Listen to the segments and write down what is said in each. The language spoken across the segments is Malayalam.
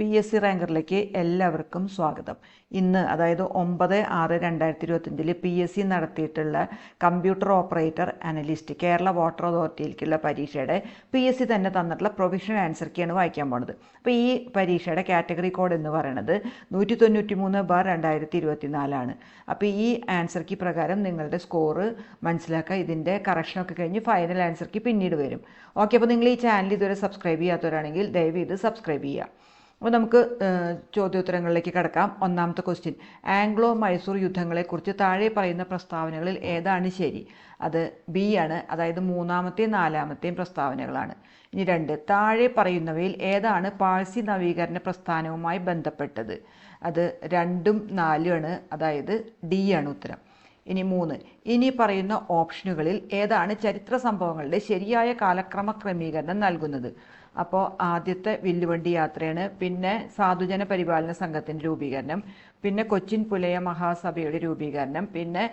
പി എസ് സി റാങ്കറിലേക്ക് എല്ലാവർക്കും സ്വാഗതം. ഇന്ന് അതായത് ഒമ്പത് ആറ് രണ്ടായിരത്തി ഇരുപത്തഞ്ചിൽ പി എസ് സി നടത്തിയിട്ടുള്ള computer operator analyst Kerala water അതോറിറ്റിയിലേക്കുള്ള പരീക്ഷയുടെ പി എസ് സി തന്നെ തന്നിട്ടുള്ള പ്രൊവിഷണൽ ആൻസർ കീയാണ് വായിക്കാൻ പോണത്. അപ്പോൾ ഈ പരീക്ഷയുടെ കാറ്റഗറി കോഡ് എന്ന് പറയുന്നത് നൂറ്റി തൊണ്ണൂറ്റി മൂന്ന് ബാർ രണ്ടായിരത്തി ഇരുപത്തി നാലാണ് അപ്പോൾ ഈ ആൻസർ കീ പ്രകാരം നിങ്ങളുടെ സ്കോറ് മനസ്സിലാക്കുക. ഇതിന്റെ കറക്ഷനൊക്കെ കഴിഞ്ഞ് ഫൈനൽ ആൻസർ കീ പിന്നീട് വരും. ഓക്കെ അപ്പോൾ നിങ്ങൾ ഈ ചാനൽ ഇതുവരെ സബ്സ്ക്രൈബ് ചെയ്യാത്തവരാണെങ്കിൽ ദയവ് ഇത് സബ്സ്ക്രൈബ് ചെയ്യുക. അപ്പോൾ നമുക്ക് ചോദ്യോത്തരങ്ങളിലേക്ക് കടക്കാം. ഒന്നാമത്തെ ക്വസ്റ്റ്യൻ ആംഗ്ലോ മൈസൂർ യുദ്ധങ്ങളെക്കുറിച്ച് താഴെ പറയുന്ന പ്രസ്താവനകളിൽ ഏതാണ് ശരി? അത് ബി ആണ്. അതായത് മൂന്നാമത്തെയും നാലാമത്തെയും പ്രസ്താവനകളാണ്. ഇനി രണ്ട്. താഴെ പറയുന്നവയിൽ ഏതാണ് പാഴ്സി നവീകരണ പ്രസ്ഥാനവുമായി ബന്ധപ്പെട്ടത്? അത് രണ്ടും നാലുമാണ്. അതായത് ഡി ആണ് ഉത്തരം. ഇനി മൂന്ന്. ഇനി പറയുന്ന ഓപ്ഷനുകളിൽ ഏതാണ് ചരിത്ര സംഭവങ്ങളുടെ ശരിയായ കാലക്രമ ക്രമീകരണം നൽകുന്നത്? അപ്പോൾ ആദ്യത്തെ വില്ലുവണ്ടി യാത്രയാണ് പിന്നെ സാധുജന പരിപാലന സംഘത്തിന്റെ രൂപീകരണം പിന്നെ കൊച്ചിൻ പുലയ മഹാസഭയുടെ രൂപീകരണം പിന്നെ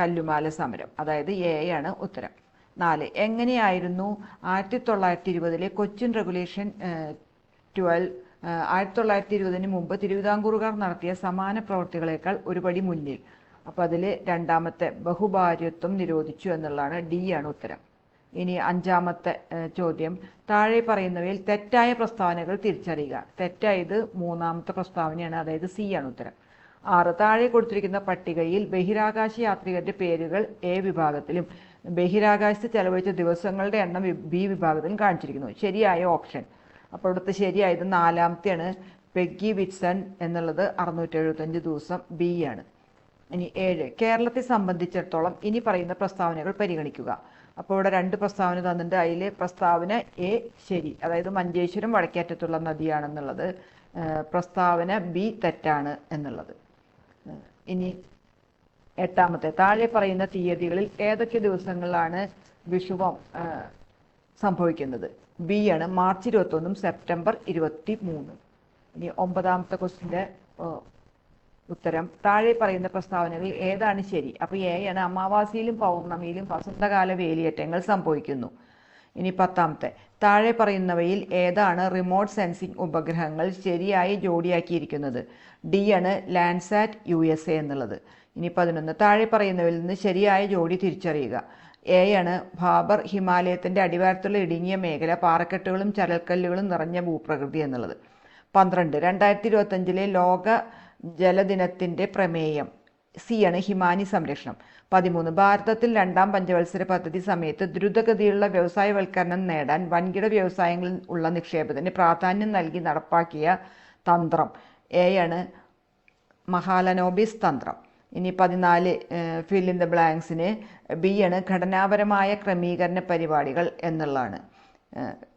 കല്ലുമാല സമരം. അതായത് എ ആണ് ഉത്തരം. നാല് എങ്ങനെയായിരുന്നു ആയിരത്തി തൊള്ളായിരത്തി ഇരുപതിലെ കൊച്ചിൻ റെഗുലേഷൻ ട്വൽവ് ആയിരത്തി തൊള്ളായിരത്തി ഇരുപതിന് മുമ്പ് തിരുവിതാംകൂറുകാർ നടത്തിയ സമാന പ്രവർത്തികളേക്കാൾ ഒരുപടി മുന്നിൽ? അപ്പോൾ അതിൽ രണ്ടാമത്തെ ബഹുഭാര്യത്വം നിരോധിച്ചു എന്നുള്ളതാണ് ഡി ആണ് ഉത്തരം. ഇനി അഞ്ചാമത്തെ ചോദ്യം. താഴെ പറയുന്നവയിൽ തെറ്റായ പ്രസ്താവനകൾ തിരിച്ചറിയുക. തെറ്റായത് മൂന്നാമത്തെ പ്രസ്താവനയാണ് അതായത് സി ആണ് ഉത്തരം. ആറ് താഴെ കൊടുത്തിരിക്കുന്ന പട്ടികയിൽ ബഹിരാകാശ യാത്രികരുടെ പേരുകൾ എ വിഭാഗത്തിലും ബഹിരാകാശത്ത് ചെലവഴിച്ച ദിവസങ്ങളുടെ എണ്ണം ബി വിഭാഗത്തിലും കാണിച്ചിരിക്കുന്നു. ശരിയായ ഓപ്ഷൻ. അപ്പോൾ ഇവിടുത്തെ ശരിയായത് നാലാമത്തെയാണ് പെഗ്ഗി വിറ്റ്സൺ എന്നുള്ളത് അറുന്നൂറ്റി എഴുപത്തഞ്ച് ദിവസം ബി ആണ്. ഇനി ഏഴ്. കേരളത്തെ സംബന്ധിച്ചിടത്തോളം ഇനി പറയുന്ന പ്രസ്താവനകൾ പരിഗണിക്കുക. അപ്പോൾ ഇവിടെ രണ്ട് പ്രസ്താവന തന്നിട്ടുണ്ട്. അതിലെ പ്രസ്താവന എ ശരി. അതായത് മഞ്ചേശ്വരം വടക്കേറ്റത്തുള്ള നദിയാണെന്നുള്ളത്. പ്രസ്താവന ബി തെറ്റാണ് എന്നുള്ളത്. ഇനി എട്ടാമത്തെ. താഴെ പറയുന്ന തീയതികളിൽ ഏതൊക്കെ ദിവസങ്ങളിലാണ് വിഷുവം സംഭവിക്കുന്നത്? ബി ആണ് മാർച്ച് ഇരുപത്തൊന്നും സെപ്റ്റംബർ ഇരുപത്തി മൂന്നും ഇനി ഒമ്പതാമത്തെ ക്വസ്റ്റിന്റെ ഉത്തരം. താഴെ പറയുന്ന പ്രസ്താവനകളിൽ ഏതാണ് ശരി? അപ്പോൾ എ ആണ് അമാവാസിയിലും പൗർണമിയിലും വസന്തകാല വേലിയേറ്റങ്ങൾ സംഭവിക്കുന്നു. ഇനി പത്താമത്തെ. താഴെ പറയുന്നവയിൽ ഏതാണ് റിമോട്ട് സെൻസിംഗ് ഉപഗ്രഹങ്ങൾ ശരിയായി ജോഡിയാക്കിയിരിക്കുന്നത്? ഡി ആണ് ലാൻഡ്സാറ്റ് യു എസ് എ എന്നുള്ളത്. ഇനി പതിനൊന്ന്. താഴെ പറയുന്നവയിൽ നിന്ന് ശരിയായ ജോഡി തിരിച്ചറിയുക. എ ആണ് ഭാബർ ഹിമാലയത്തിന്റെ അടിവാരത്തുള്ള ഇടുങ്ങിയ മേഖല പാറക്കെട്ടുകളും ചരൽക്കല്ലുകളും നിറഞ്ഞ ഭൂപ്രകൃതി എന്നുള്ളത്. പന്ത്രണ്ട്. രണ്ടായിരത്തി ഇരുപത്തഞ്ചിലെ ലോക ജലദിനത്തിന്റെ പ്രമേയം. സി ആണ് ഹിമാനി സംരക്ഷണം. പതിമൂന്ന് ഭാരതത്തിൽ രണ്ടാം പഞ്ചവത്സര പദ്ധതി സമയത്ത് ദ്രുതഗതിയിലുള്ള വ്യവസായവൽക്കരണം നേടാൻ വൻകിട വ്യവസായങ്ങളിൽ ഉള്ള നിക്ഷേപത്തിന് പ്രാധാന്യം നൽകി നടപ്പാക്കിയ തന്ത്രം. എ ആണ് മഹാലനോബിസ് തന്ത്രം. ഇനി പതിനാല് ഫിൽ ഇൻ ദ ബ്ലാങ്ക്സിന് ബി ആണ് ഘടനാപരമായ ക്രമീകരണ പരിപാടികൾ എന്നുള്ളതാണ്.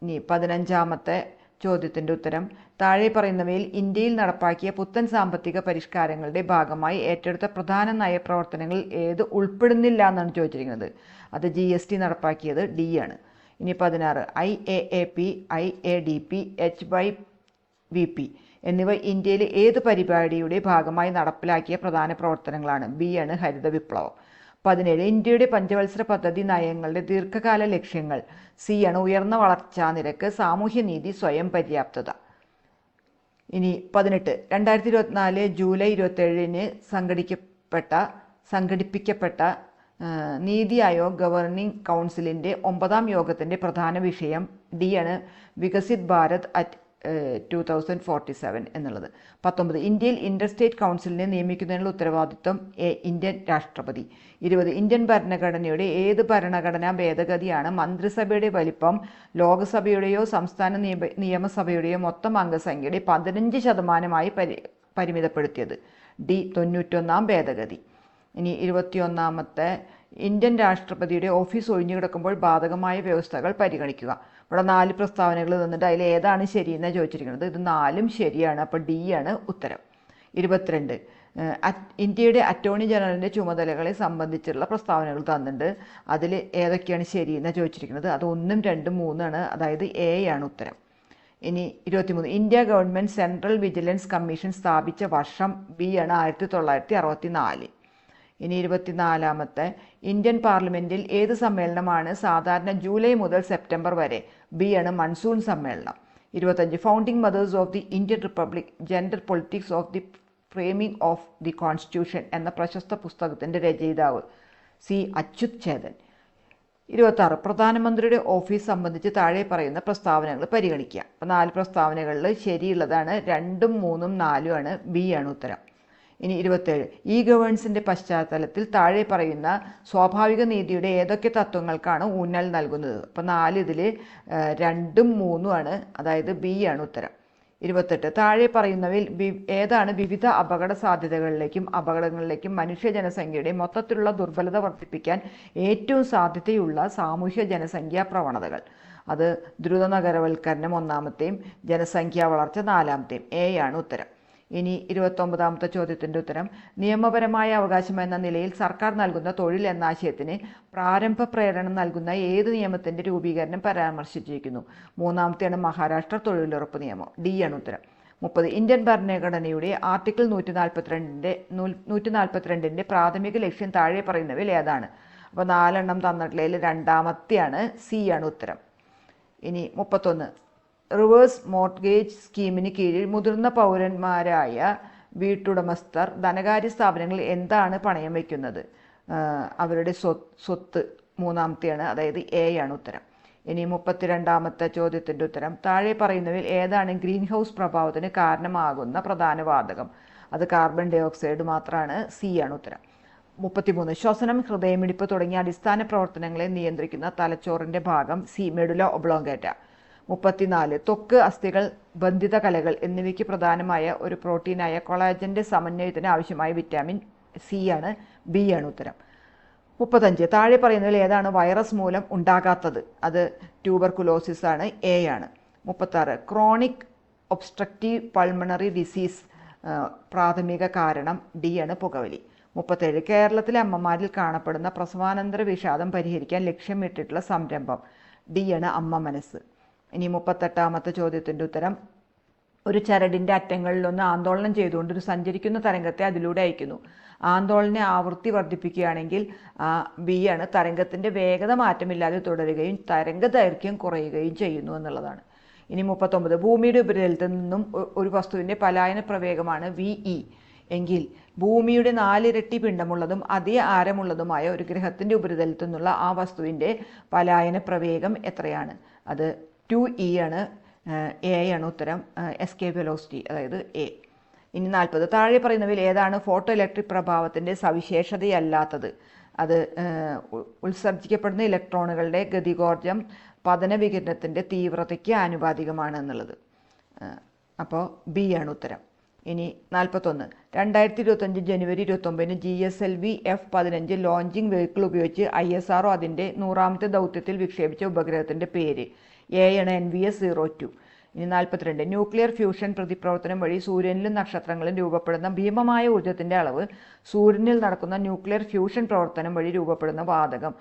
ഇനി പതിനഞ്ചാമത്തെ ചോദ്യത്തിന്റെ ഉത്തരം. താഴെ പറയുന്നവയിൽ ഇന്ത്യയിൽ നടപ്പാക്കിയ പുത്തൻ സാമ്പത്തിക പരിഷ്കാരങ്ങളുടെ ഭാഗമായി ഏറ്റെടുത്ത പ്രധാന നയപ്രവർത്തനങ്ങളിൽ ഏത് ഉൾപ്പെടുന്നില്ല എന്നാണ് ചോദിച്ചിരിക്കുന്നത്. അത് ജി എസ് ടി നടപ്പാക്കിയത് ഡി ആണ്. ഇനി പതിനാറ്. I A A P I A D P H Y V P എന്നിവ ഇന്ത്യയിലെ ഏത് പരിപാടിയുടെ ഭാഗമായി നടപ്പിലാക്കിയ പ്രധാന പ്രവർത്തനങ്ങളാണ്? ബി ആണ് ഹരിത വിപ്ലവം പതിനേഴ് ഇന്ത്യയുടെ പഞ്ചവത്സര പദ്ധതി നയങ്ങളുടെ ദീർഘകാല ലക്ഷ്യങ്ങൾ. സി ആണ് ഉയർന്ന വളർച്ചാ നിരക്ക് സാമൂഹ്യനീതി സ്വയം പര്യാപ്തത. ഇനി പതിനെട്ട് രണ്ടായിരത്തി ഇരുപത്തിനാല് ജൂലൈ ഇരുപത്തേഴിന് സംഘടിക്കപ്പെട്ട സംഘടിപ്പിക്കപ്പെട്ട നീതി ആയോഗ് ഗവർണിംഗ് കൗൺസിലിന്റെ ഒമ്പതാം യോഗത്തിന്റെ പ്രധാന വിഷയം ഡി ആണ് Viksit Bharat at two thousand forty seven എന്നുള്ളത്. പത്തൊമ്പത് ഇന്ത്യയിൽ ഇന്റർസ്റ്റേറ്റ് കൗൺസിലിനെ നിയമിക്കുന്നതിനുള്ള ഉത്തരവാദിത്വം എ ഇന്ത്യൻ രാഷ്ട്രപതി. ഇരുപത് ഇന്ത്യൻ ഭരണഘടനയുടെ ഏത് ഭരണഘടനാ ഭേദഗതിയാണ് മന്ത്രിസഭയുടെ വലിപ്പം ലോകസഭയുടെയോ സംസ്ഥാന നിയമ നിയമസഭയുടെയോ മൊത്തം അംഗസംഖ്യയുടെ പതിനഞ്ച് ശതമാനമായി പരി പരിമിതപ്പെടുത്തിയത്? ഡി തൊണ്ണൂറ്റൊന്നാം ഭേദഗതി. ഇനി ഇരുപത്തിയൊന്നാമത്തെ ഇന്ത്യൻ രാഷ്ട്രപതിയുടെ ഓഫീസ് ഒഴിഞ്ഞു കിടക്കുമ്പോൾ ബാധകമായ വ്യവസ്ഥകൾ പരിഗണിക്കുക. ഇവിടെ നാല് പ്രസ്താവനകൾ തന്നിട്ട് അതിൽ ഏതാണ് ശരിയെന്നാണ് ചോദിച്ചിരിക്കുന്നത്. ഇത് നാലും ശരിയാണ്. അപ്പോൾ ഡി ആണ് ഉത്തരം. ഇരുപത്തിരണ്ട്. ഇന്ത്യയുടെ അറ്റോർണി ജനറലിന്റെ ചുമതലകളെ സംബന്ധിച്ചുള്ള പ്രസ്താവനകൾ തന്നിട്ടുണ്ട് അതിൽ ഏതൊക്കെയാണ് ശരിയെന്ന് ചോദിച്ചിരിക്കുന്നത്. അത് ഒന്നും രണ്ടും മൂന്നാണ്. അതായത് എ ആണ് ഉത്തരം. ഇനി ഇരുപത്തിമൂന്ന്. India government central vigilance commission സ്ഥാപിച്ച വർഷം ബി ആണ് ആയിരത്തി തൊള്ളായിരത്തി അറുപത്തി നാല് ഇനി ഇരുപത്തിനാലാമത്തെ. ഇന്ത്യൻ പാർലമെന്റിൽ ഏത് സമ്മേളനമാണ് സാധാരണ ജൂലൈ മുതൽ സെപ്റ്റംബർ വരെ? ബി ആണ് മൺസൂൺ സമ്മേളനം. ഇരുപത്തഞ്ച് founding mothers of the Indian republic gender politics of the framing of the constitution എന്ന പ്രശസ്ത പുസ്തകത്തിന്റെ രചയിതാവ് സി. അച്യുത് ചേതൻ. ഇരുപത്താറ് പ്രധാനമന്ത്രിയുടെ ഓഫീസ് സംബന്ധിച്ച് താഴെ പറയുന്ന പ്രസ്താവനകൾ പരിഗണിക്കുക അപ്പോൾ നാല് പ്രസ്താവനകളിൽ ശരിയുള്ളതാണ് രണ്ടും മൂന്നും നാലും ആണ് ബി ആണ് ഉത്തരം. ഇനി ഇരുപത്തേഴ്. ഇ ഗവേൺസിന്റെ പശ്ചാത്തലത്തിൽ താഴെ പറയുന്ന സ്വാഭാവിക നീതിയുടെ ഏതൊക്കെ തത്വങ്ങൾക്കാണ് ഊന്നൽ നൽകുന്നത്? അപ്പോൾ നാല് ഇതിൽ രണ്ടും മൂന്നും ആണ്. അതായത് ബി ആണ് ഉത്തരം. ഇരുപത്തെട്ട്. താഴെ പറയുന്നവയിൽ ഏതാണ് വിവിധ അപകട സാധ്യതകളിലേക്കും അപകടങ്ങളിലേക്കും മനുഷ്യ ജനസംഖ്യയുടെ മൊത്തത്തിലുള്ള ദുർബലത വർദ്ധിപ്പിക്കാൻ ഏറ്റവും സാധ്യതയുള്ള സാമൂഹ്യ ജനസംഖ്യാ പ്രവണതകൾ. അത് ദ്രുത നഗരവൽക്കരണം ഒന്നാമത്തെയും ജനസംഖ്യാ വളർച്ച നാലാമത്തെയും. എ ആണ് ഉത്തരം. ഇനി ഇരുപത്തൊമ്പതാമത്തെ ചോദ്യത്തിന്റെ ഉത്തരം. നിയമപരമായ അവകാശം എന്ന നിലയിൽ സർക്കാർ നൽകുന്ന തൊഴിൽ എന്ന ആശയത്തിന് പ്രാരംഭ പ്രേരണ നൽകുന്ന ഏത് നിയമത്തിന്റെ രൂപീകരണം പരാമർശിച്ചിരിക്കുന്നു. മൂന്നാമത്തെയാണ് മഹാരാഷ്ട്ര തൊഴിലുറപ്പ് നിയമം. ഡി ആണ് ഉത്തരം. മുപ്പത്. ഇന്ത്യൻ ഭരണഘടനയുടെ ആർട്ടിക്കിൾ നൂറ്റി നാൽപ്പത്തിരണ്ടിന്റെ നൂറ്റി നാൽപ്പത്തിരണ്ടിന്റെ പ്രാഥമിക ലക്ഷ്യം താഴെ പറയുന്നവയിൽ ഏതാണ്? അപ്പോൾ നാലെണ്ണം തന്നിട്ടുള്ളതിൽ രണ്ടാമത്തെയാണ് സി ആണ് ഉത്തരം. ഇനി മുപ്പത്തൊന്ന്. റിവേഴ്സ് മോർട്ട്ഗേജ് സ്കീമിന് കീഴിൽ മുതിർന്ന പൗരന്മാരായ വീട്ടുടമസ്ഥർ ധനകാര്യ സ്ഥാപനങ്ങളിൽ എന്താണ് പണയം വയ്ക്കുന്നത്? അവരുടെ സ്വത്ത് മൂന്നാമത്തെയാണ് അതായത് എ ആണ് ഉത്തരം. ഇനി മുപ്പത്തിരണ്ടാമത്തെ ചോദ്യത്തിന്റെ ഉത്തരം. താഴെ പറയുന്നവയിൽ ഏതാണ് ഗ്രീൻ ഹൗസ് പ്രഭാവത്തിന് കാരണമാകുന്ന പ്രധാന വാതകം? അത് കാർബൺ ഡൈ ഓക്സൈഡ് മാത്രമാണ് സി ആണ് ഉത്തരം. മുപ്പത്തിമൂന്ന് ശ്വസനം ഹൃദയമിടിപ്പ് തുടങ്ങിയ അടിസ്ഥാന പ്രവർത്തനങ്ങളെ നിയന്ത്രിക്കുന്ന തലച്ചോറിന്റെ ഭാഗം സി മെഡുല ഒബ്ലോങ്കേറ്റ മുപ്പത്തിനാല്. ത്വക്ക് അസ്ഥികൾ ബന്ധിത കലകൾ എന്നിവയ്ക്ക് പ്രധാനമായ ഒരു പ്രോട്ടീനായ കൊളാജന്റെ സമന്വയത്തിന് ആവശ്യമായ വിറ്റാമിൻ സി ആണ് ബി ആണ് ഉത്തരം. മുപ്പത്തഞ്ച്. താഴെ പറയുന്നതിൽ ഏതാണ് വൈറസ് മൂലം ഉണ്ടാകാത്തത്? അത് ട്യൂബർകുലോസിസ് ആണ് എ ആണ്. മുപ്പത്താറ്. ക്രോണിക് ഒബ്സ്ട്രക്റ്റീവ് പൾമണറി ഡിസീസ് പ്രാഥമിക കാരണം ഡി ആണ് പുകവലി. മുപ്പത്തേഴ്. കേരളത്തിലെ അമ്മമാരിൽ കാണപ്പെടുന്ന പ്രസവാനന്തര വിഷാദം പരിഹരിക്കാൻ ലക്ഷ്യമിട്ടിട്ടുള്ള സംരംഭം ഡി ആണ് അമ്മ മനസ്സ്. ഇനി മുപ്പത്തെട്ടാമത്തെ ചോദ്യത്തിന്റെ ഉത്തരം. ഒരു ചരടിന്റെ അറ്റങ്ങളിലൊന്ന് ആന്തോളനം ചെയ്തുകൊണ്ട് ഒരു സഞ്ചരിക്കുന്ന തരംഗത്തെ അതിലൂടെ അയക്കുന്നു. ആന്തോളനെ ആവൃത്തി വർദ്ധിപ്പിക്കുകയാണെങ്കിൽ ബി ആണ് തരംഗത്തിന്റെ വേഗത മാറ്റമില്ലാതെ തുടരുകയും തരംഗ ദൈർഘ്യം കുറയുകയും ചെയ്യുന്നു എന്നുള്ളതാണ്. ഇനി മുപ്പത്തൊമ്പത് ഭൂമിയുടെ ഉപരിതലത്തിൽ നിന്നും ഒരു വസ്തുവിന്റെ പലായന പ്രവേഗമാണ് വി ഇ. എങ്കിൽ ഭൂമിയുടെ നാലിരട്ടി പിണ്ഡമുള്ളതും അതേ ആരമുള്ളതുമായ ഒരു ഗ്രഹത്തിന്റെ ഉപരിതലത്തിൽ നിന്നുള്ള ആ വസ്തുവിന്റെ പലായന പ്രവേഗം എത്രയാണ്? അത് ടു ഇ ആണ് എ ആണ് ഉത്തരം എസ് കെ വെലോസിറ്റി അതായത് എ. ഇനി നാൽപ്പത്. താഴെ പറയുന്നവയിൽ ഏതാണ് ഫോട്ടോ ഇലക്ട്രിക് പ്രഭാവത്തിന്റെ സവിശേഷതയല്ലാത്തത്? അത് ഉത്സർജിക്കപ്പെടുന്ന ഇലക്ട്രോണുകളുടെ ഗതികോർജം പതന വികിരണത്തിന്റെ തീവ്രതയ്ക്ക് ആനുപാതികമാണ് എന്നുള്ളത്. അപ്പോൾ ബി ആണ് ഉത്തരം. ഇനി നാൽപ്പത്തൊന്ന്. രണ്ടായിരത്തി ഇരുപത്തഞ്ച് ജനുവരി ഇരുപത്തൊമ്പതിന് G S L V F പതിനഞ്ച് ലോഞ്ചിങ് വെഹിക്കിൾ ഉപയോഗിച്ച് ഐ എസ് ആർഒ അതിന്റെ നൂറാമത്തെ ദൗത്യത്തിൽ വിക്ഷേപിച്ച ഉപഗ്രഹത്തിന്റെ പേര്. എ ആണ് N V S zero two ഇനി നാൽപ്പത്തിരണ്ട് ന്യൂക്ലിയർ ഫ്യൂഷൻ പ്രതിപ്രവർത്തനം വഴി സൂര്യനിലും നക്ഷത്രങ്ങളിലും രൂപപ്പെടുന്ന ഭീമമായ ഊർജത്തിന്റെ അളവ് സൂര്യനിൽ നടക്കുന്ന ന്യൂക്ലിയർ ഫ്യൂഷൻ പ്രവർത്തനം വഴി രൂപപ്പെടുന്ന വാതകം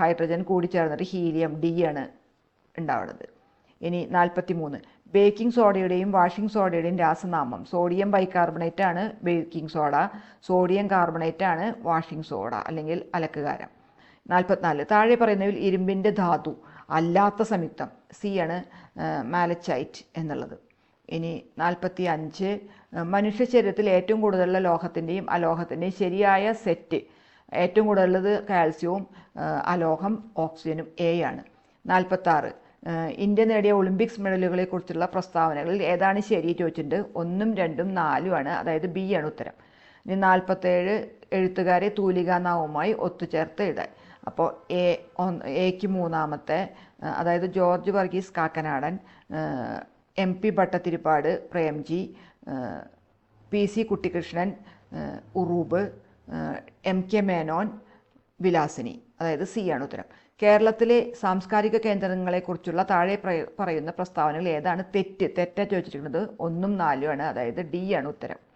ഹൈഡ്രജൻ കൂടിച്ചേർന്നിട്ട് ഹീലിയം ഡി ആണ് ഉണ്ടാവുന്നത്. ഇനി നാൽപ്പത്തി മൂന്ന് ബേക്കിംഗ് സോഡയുടെയും വാഷിംഗ് സോഡയുടെയും രാസനാമം. സോഡിയം ബൈകാർബണേറ്റ് ആണ് ബേക്കിംഗ് സോഡ സോഡിയം കാർബണേറ്റ് ആണ് വാഷിംഗ് സോഡ അല്ലെങ്കിൽ അലക്കുകാരം നാൽപ്പത്തിനാല് താഴെ പറയുന്നതിൽ ഇരുമ്പിന്റെ ധാതു. അല്ലാത്ത സംയുക്തം. സി ആണ് മാലച്ചൈറ്റ് എന്നുള്ളത്. ഇനി നാൽപ്പത്തി അഞ്ച് മനുഷ്യ ശരീരത്തിൽ ഏറ്റവും കൂടുതലുള്ള ലോഹത്തിന്റെയും അലോഹത്തിന്റെയും ശരിയായ സെറ്റ് ഏറ്റവും കൂടുതലുള്ളത് കാൽസ്യവും അലോഹം ഓക്സിജനും എ ആണ്. നാൽപ്പത്താറ് ഇന്ത്യ നേടിയ ഒളിമ്പിക്സ് മെഡലുകളെക്കുറിച്ചുള്ള പ്രസ്താവനകളിൽ ഏതാണ് ശരി ചോദിച്ചിട്ടുണ്ട്? ഒന്നും രണ്ടും നാലും ആണ്. അതായത് ബി ആണ് ഉത്തരം. ഇനി നാൽപ്പത്തേഴ് എഴുത്തുകാരെ തൂലികാനാവുമായി ഒത്തുചേർത്ത് എഴുതാൻ. അപ്പോൾ എ എക്ക് മൂന്നാമത്തെ അതായത് George Varghese Kakkanadan M P Bhattathiripad Premji P C Kuttikrishnan Uroob M K Menon Vilasini. അതായത് സി ആണ് ഉത്തരം. കേരളത്തിലെ സാംസ്കാരിക കേന്ദ്രങ്ങളെക്കുറിച്ചുള്ള താഴെ പറയുന്ന പ്രസ്താവനകൾ ഏതാണ്? തെറ്റ്. തെറ്റാ ചോദിച്ചിരിക്കുന്നത് ഒന്നും നാലും ആണ്. അതായത് ഡി ആണ് ഉത്തരം.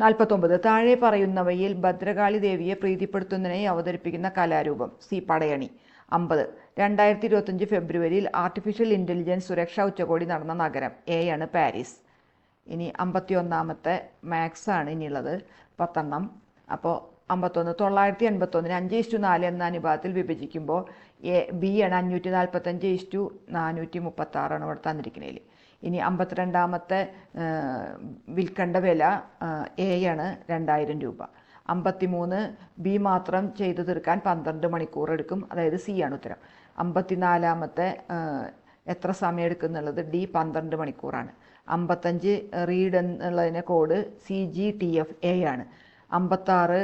നാൽപ്പത്തൊമ്പത് താഴെ പറയുന്നവയിൽ ഭദ്രകാളി ദേവിയെ പ്രീതിപ്പെടുത്തുന്നതിനായി അവതരിപ്പിക്കുന്ന കലാരൂപം സി പടയണി. അമ്പത്. രണ്ടായിരത്തി ഇരുപത്തഞ്ച് ഫെബ്രുവരിയിൽ ആർട്ടിഫിഷ്യൽ ഇന്റലിജൻസ് സുരക്ഷാ ഉച്ചകോടി നടന്ന നഗരം. എ ആണ് പാരീസ്. ഇനി അമ്പത്തി ഒന്നാമത്തെ മാത്സ് ആണ് ഇനിയുള്ളത്. പത്തെണ്ണം. അപ്പോൾ അമ്പത്തൊന്ന്. തൊള്ളായിരത്തി എൺപത്തൊന്നിന് അഞ്ച് ഇഷ്ടു നാല് എന്ന അനുപാതത്തിൽ വിഭജിക്കുമ്പോൾ എ ബി ആണ് അഞ്ഞൂറ്റി നാൽപ്പത്തഞ്ച് ഇഷ്ടു നാനൂറ്റി മുപ്പത്താറാണ് ഇവിടെ തന്നിരിക്കുന്നതിൽ ഇനി അമ്പത്തിരണ്ടാമത്തെ വിൽക്കേണ്ട വില എ ആണ് രണ്ടായിരം രൂപ. അമ്പത്തിമൂന്ന് ബി മാത്രം ചെയ്തു തീർക്കാൻ പന്ത്രണ്ട് മണിക്കൂർ എടുക്കും. അതായത് സി ആണ് ഉത്തരം. അമ്പത്തിനാലാമത്തെ എത്ര സമയം എടുക്കും എന്നുള്ളത് ഡി പന്ത്രണ്ട് മണിക്കൂറാണ്. അമ്പത്തഞ്ച് റീഡ് എന്നുള്ളതിനെ code C G T F A ആണ്. അമ്പത്താറ്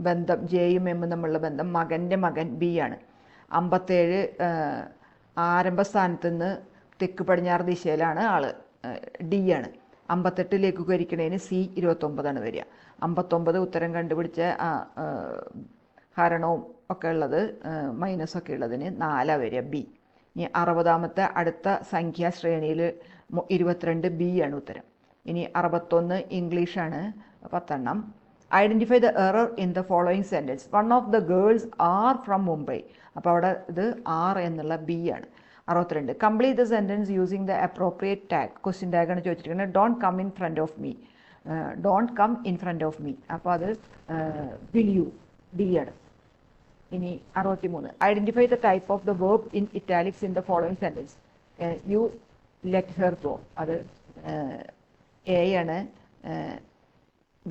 ബന്ധം ജെയും എമ്മും തമ്മിലുള്ള ബന്ധം മകന്റെ മകൻ ബി ആണ്. അമ്പത്തേഴ് ആരംഭസ്ഥാനത്ത് നിന്ന് തെക്ക് പടിഞ്ഞാറ് ദിശയിലാണ് ആൾ. ഡി ആണ്. അമ്പത്തെട്ട് ലഘൂകരിക്കണേന് സി ഇരുപത്തൊമ്പതാണ് വരിക. അമ്പത്തൊമ്പത് ഉത്തരം കണ്ടുപിടിച്ച ഹരണവും ഒക്കെ ഉള്ളത് മൈനസ് ഒക്കെ ഉള്ളതിന് നാലാ വരിക ബി. ഇനി അറുപതാമത്തെ അടുത്ത സംഖ്യാ ശ്രേണിയിൽ ഇരുപത്തിരണ്ട് ബി ആണ് ഉത്തരം. ഇനി അറുപത്തൊന്ന് ഇംഗ്ലീഷാണ് പത്തെണ്ണം. Identify the error in the following sentence one of the girls are from Mumbai അപ്പോൾ അവിടെ ഇത് ആർ എന്നുള്ള ബി ആണ്. അറുപത്തിരണ്ട്. Complete the sentence using the appropriate tag question ടാഗാണ് ചോദിച്ചിരിക്കുന്നത്. Don't come in front of me don't come in front of me അപ്പോൾ അത് വിൽ യു ഡി ആണ്. ഇനി അറുപത്തി മൂന്ന് identify the type of the verb in italics in the following sentence you let her go അത് എ ആണ്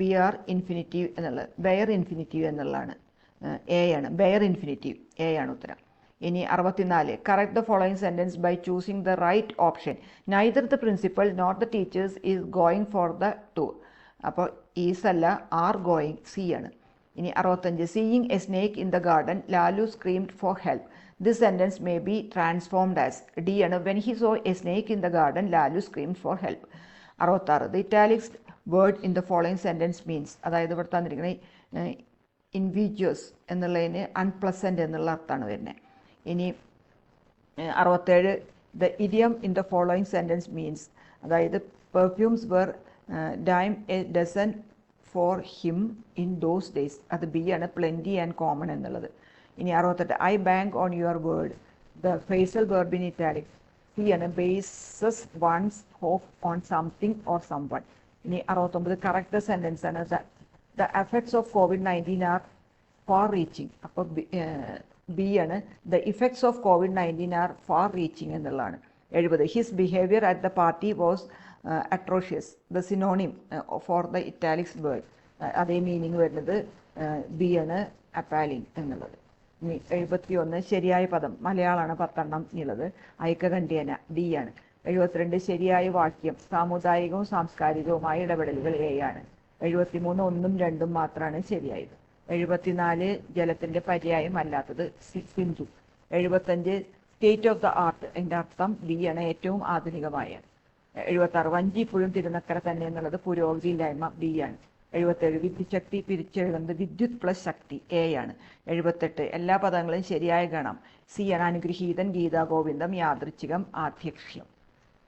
ബി ആർ ഇൻഫിനിറ്റീവ് എന്നുള്ളത്. ബെയർ ഇൻഫിനിറ്റീവ് എന്നുള്ളതാണ്. എ ആണ്. ബെയർ ഇൻഫിനിറ്റീവ് എ ആണ് ഉത്തരം. ഇനി അറുപത്തിനാല്. Correct the following sentence by choosing the right option neither the principal not the teachers is going for the tour അപ്പോൾ ഈസ് അല്ല ആർ ഗോയിങ് സി ആണ്. ഇനി അറുപത്തഞ്ച്. Seeing a snake in the garden Lalu screamed for help this sentence may be transformed as D ആണ്. When he saw a snake in the garden Lalu screamed for help അറുപത്താറ്. The italics word in the following sentence means അതായത് ഇവിടെ തന്നിരിക്കുന്നത് ഇൻവിജ്വസ് എന്നുള്ളതിന് അൺപ്ലസന്റ് എന്നുള്ള അർത്ഥമാണ് വരുന്നത്. ഇനി ഏഹ് അറുപത്തേഴ് the idiom in the following sentence means അതായത് perfumes were dime a dozen for him in those days അത് ബി ആണ് പ്ലെന്റി ആൻഡ് കോമൺ എന്നുള്ളത്. ഇനി അറുപത്തെട്ട് I bank on your word the phrasal verb in italic C ആണ് bases one's hope on something or someone ഇനി അറുപത്തൊമ്പത് കറക്റ്റ് സെന്റൻസ് ആണ്. The effects of COVID nineteen are far reaching അപ്പോൾ ബി ആണ്. The effects of COVID nineteen are far reaching എന്നുള്ളതാണ്. എഴുപത്. His behaviour at the party was atrocious the synonym for the italics word അതേ മീനിങ് വരുന്നത് ബി ആണ് അപ്പാലിൻ എന്നുള്ളത്. എഴുപത്തി ഒന്ന് ശരിയായ പദം. മലയാളമാണ് പത്തെണ്ണം ഉള്ളത്. ഐക്യകണ്ഠ്യേന ഡി ആണ്. എഴുപത്തിരണ്ട് ശരിയായ വാക്യം. സാമുദായികവും സാംസ്കാരികവുമായ ഇടപെടലുകൾ എ ആണ്. എഴുപത്തിമൂന്ന് ഒന്നും രണ്ടും മാത്രമാണ് ശരിയായത്. എഴുപത്തിനാല് ജലത്തിന്റെ പര്യായം അല്ലാത്തത് സിന്ധു. എഴുപത്തഞ്ച് സ്റ്റേറ്റ് ഓഫ് ദ ആർട്ട് എന്റെ അർത്ഥം ബി ആണ് ഏറ്റവും ആധുനികമായ. എഴുപത്തി ആറ് വഞ്ചി ഇപ്പോഴും തിരുനക്കര തന്നെ എന്നുള്ളത് പുരോഗതിയില്ലായ്മ ബി ആണ്. എഴുപത്തേഴ് വിദ്യുശക്തി പിരിച്ചെഴുതുന്നത് വിദ്യുത് പ്ലസ് ശക്തി എ ആണ്. എഴുപത്തെട്ട് എല്ലാ പദങ്ങളും ശരിയായ ഗണം. സി ആണ് അനുഗ്രഹീതൻ ഗീതാഗോവിന്ദം യാദൃച്ഛികം ആധ്യക്ഷ്യം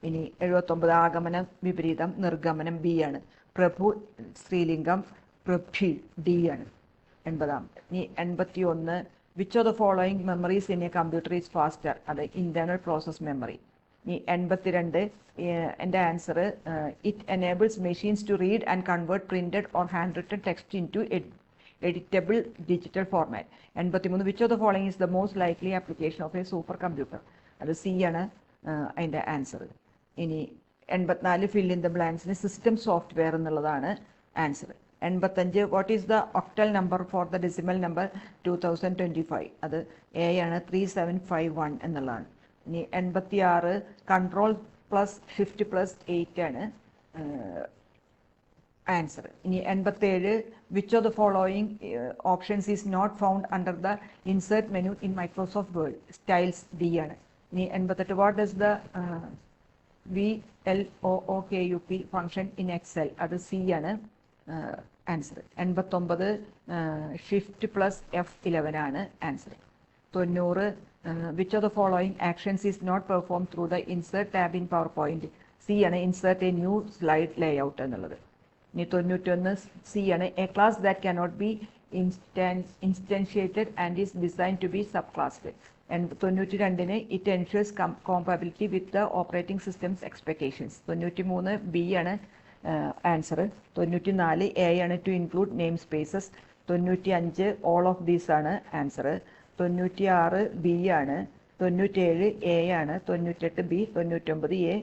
ഇനി എഴുപത്തൊമ്പത് ആഗമനം വിപരീതം നിർഗമനം ബി ആണ്. പ്രഭു സ്ത്രീലിംഗം പ്രഭി ഡി ആണ്. എൺപതാമത്തെ. ഇനി എൺപത്തി ഒന്ന് which of the following memories in a computer is faster അത് ഇന്റേണൽ പ്രോസസ് മെമ്മറി ഇനി എൺപത്തിരണ്ട് എന്റെ answer it enables machines to read and convert printed or hand written text into editable digital format എൺപത്തിമൂന്ന് which of the following is the most likely application of a super computer അത് സി ആണ് അതിന്റെ ആൻസർ ഇനി എൺപത്തിനാല് ഫിൽ ഇൻ ദ ബ്ലാങ്ക്സിന് സിസ്റ്റം സോഫ്റ്റ്വെയർ എന്നുള്ളതാണ് ആൻസർ എൺപത്തഞ്ച് what is the octal number for the decimal number two thousand twenty five അത് എ ആണ് ത്രീ സെവൻ ഫൈവ് വൺ എന്നുള്ളതാണ്. ഇനി എൺപത്തി ആറ് control plus shift plus eight ആണ് ആൻസർ ഇനി എൺപത്തേഴ് which of the following options is not found under the insert menu in Microsoft Word styles D ആണ്. ഇനി എൺപത്തെട്ട് what does the V L O O K U P function in Excel അത് സി ആണ്. ആൻസർ എൺപത്തൊമ്പത് ഷിഫ്റ്റ് പ്ലസ് എഫ് ഇലവൻ ആണ് ആൻസർ തൊണ്ണൂറ് which of the following actions is not perform through the insert tab in PowerPoint C ആണ് insert a new slide layout എന്നുള്ളത്. ഇനി തൊണ്ണൂറ്റൊന്ന് സി ആണ് a class that cannot be instan instantiated and is design to be subclassed തൊണ്ണൂറ്റി രണ്ടിന് it ensures compatibility with the operating systems expectations തൊണ്ണൂറ്റി മൂന്ന് ബി ആണ് ആൻസർ തൊണ്ണൂറ്റി നാല് എ ആണ് ടു ഇൻക്ലൂഡ് നെയിം സ്പേസസ് തൊണ്ണൂറ്റി അഞ്ച് ഓൾ ഓഫ് ദീസ് ആണ് ആൻസർ തൊണ്ണൂറ്റി ആറ് ബി ആണ്. തൊണ്ണൂറ്റേഴ് എ ആണ്. തൊണ്ണൂറ്റെട്ട് ബി തൊണ്ണൂറ്റൊമ്പത് എ